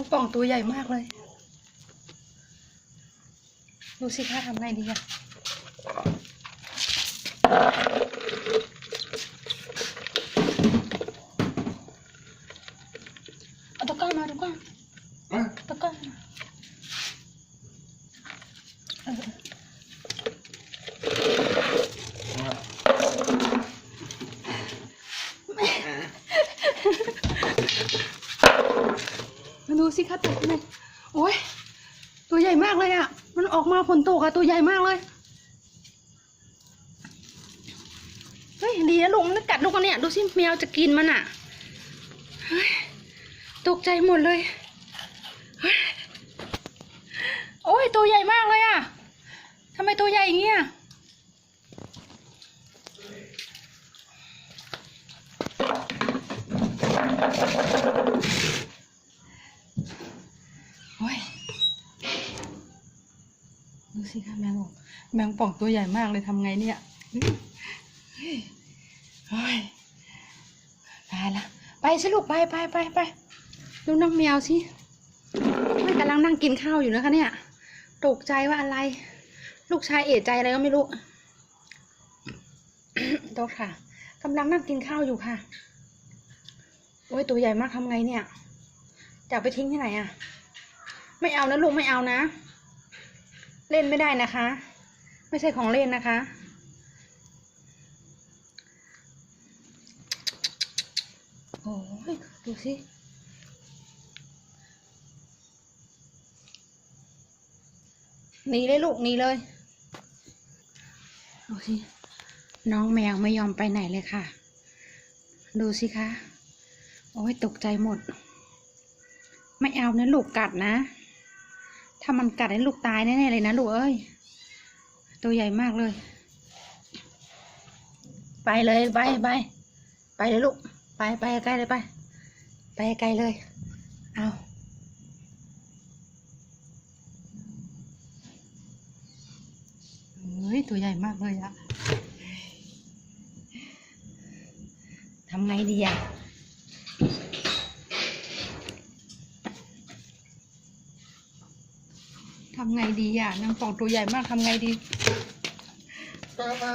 งป่องตัวใหญ่มากเลย ดูสิคะทำไงดีอะเอาตะกร้ามาตะกร้าอะตะกร้ามาเออ มาดูสิคะตัวไหนโอ้ยตัวใหญ่มากเลยอะมันออกมาผลตกอะตัวใหญ่มากเลย เฮ้ยดีนะลุงมันกัดลูกอันเนี่ย ดูสิแมวจะกินมันอะเฮ้ยตกใจหมดเลย โอ้ยตัวใหญ่มากเลยอะทำไมตัวใหญ่อย่างเงี้ยโอ้ย ดูสิคะแมงป่องแมงป่องตัวใหญ่มากเลยทำไงเนี่ยเฮ้ยตายละไปสิลูกไปไปไปไปดูน้องแมวสิมันกำลังนั่งกินข้าวอยู่นะคะเนี่ยตกใจว่าอะไร ลูกชายเอะใจอะไรก็ไม่รู้โทษค่ะกำลังนั่งกินข้าวอยู่ค่ะ โอ้ยตัวใหญ่มากทำไงเนี่ยจะไปทิ้งที่ไหนอะไม่เอานะลูกไม่เอานะ เล่นไม่ได้นะคะ ไม่ใช่ของเล่นนะคะ โอ้ยดูสิหนีเลยลูกหนีเลยดูสิน้องแมวไม่ยอมไปไหนเลยค่ะ ดูสิคะ โอ้ยตกใจหมด ไม่เอานะลูกกัดนะ ถ้ามันกัดให้ลูกตายแน่ๆเลยนะลูกเอ้ย ตัวใหญ่มากเลย ไปเลยไปไปไปเลยลูก ไปไปใกล้เลยไป ไปไกลเลย เอาเฮ้ยตัวใหญ่มากเลยอะทำไงดีอะ ทำไงดีอะนางป่องตัวใหญ่มากทำไงดีตามมา